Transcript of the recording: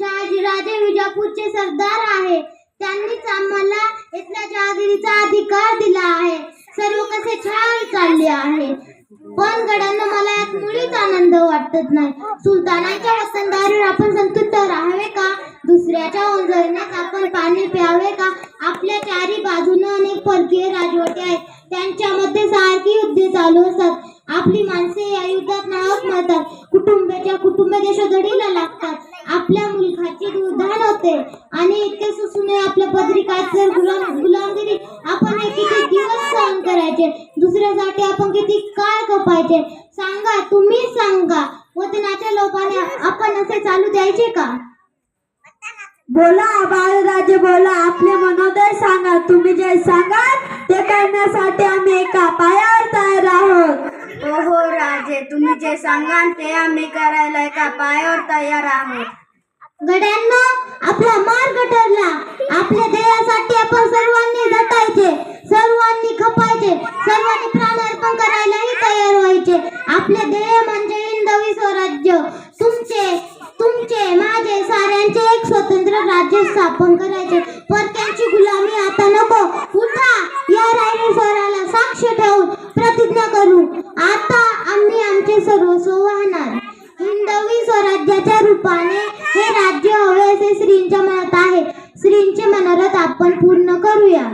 शहाजीराजे विजापूरचे सरदार आहे. त्यांनीच आम्हाला इथल्या जहागिरीचा अधिकार दिला आहे. सर्व कसे छान चालले आहे. पण गडांना मला यात मुळीच आनंद वाटत नाही. सुलतानाच्या वसंतावर आपण संतुष्ट राहावे का? दुसऱ्याच्या ओंजळण्यात आपण पाणी प्यावे का? आपल्या चारी बाजूने अनेक परकीय राजवटे आहेत. त्यांच्यामध्ये सारखी युद्धे चालू असतात. आपली माणसे या युद्ध आपल्या मुलखाची दुधान होते. आणि इतके सुसुने आपल्या जर गुलाम गुलामगिरी आपण हे किती दिवस सहन करायचे. दुसऱ्यासाठी आपण किती काळ कपायचे? सांगा तुम्ही सांगा. वतनाच्या लोकांनी आपण असे चालू द्यायचे का? बोला बाळराजे बोला. आपले मनोदय सांगा. तुम्ही जे सांगाल ते करण्यासाठी आम्ही एका पायावर तयार आहोत. हो हो राजे तुम्ही जे सांगाल ते आम्ही करायला एका पायावर तयार आहोत. गड्यांना आपला मार्ग ठरला. आपल्या ध्येयासाठी आपण सर्वांनी झटायचे सर्वांनी खपायचे सर्वांनी प्राणार्पण करायलाही तयार व्हायचे. आपले ध्येय म्हणजे हिंदवी स्वराज्य. तुमचे तुमचे माझे साऱ्यांचे एक स्वतंत्र राज्य स्थापन करायचे. परक्यांची गुलामी आता नको. उठा या रायरी स्वराला साक्ष ठेवून प्रतिज्ञा करू. आता आम्ही आमचे सर्वस्व वाहणार. हिंदवी स्वराज्याच्या रूपाने आपण पूर्ण करूया.